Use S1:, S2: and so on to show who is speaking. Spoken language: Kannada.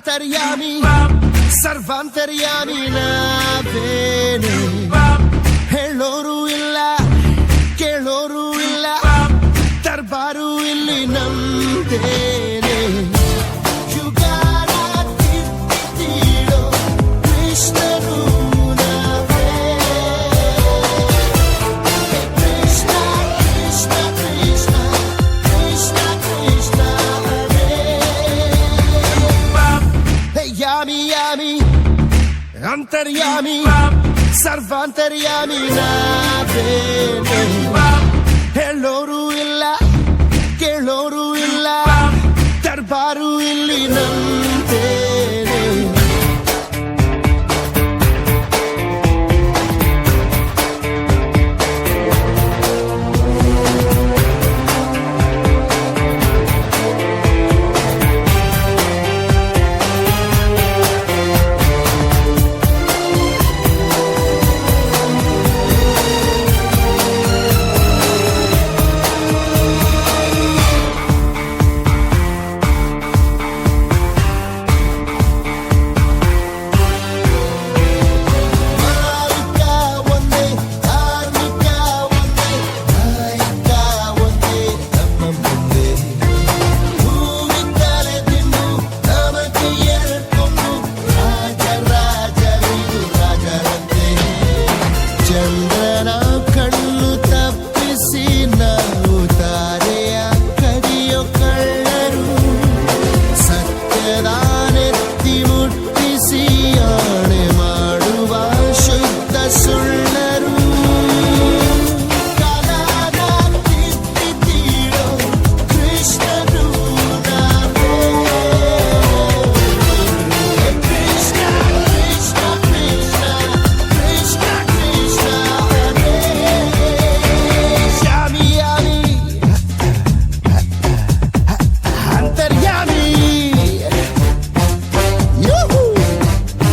S1: ಅಂತರ್ಯಾಮಿ ಸರ್ವಾಂತರ್ಯಾಮಿ ನಾವೇನೆ ಹೇಳೋರು ಇಲ್ಲ ಕೇಳೋರು ಇಲ್ಲ ದರ್ಬಾರು ಇಲ್ಲಿ ನಮ್ದೇನೆ ಅಂತರ್ಯಾಮಿ ಸರ್ವಾಂತರ್ಯಾಮಿ ನಾವೇನೆ ಹೇಳೋರು ಇಲ್ಲ ಕೇಳೋರು ಇಲ್ಲ ದರ್ಬಾರು ಇಲ್ಲಿ ನಾ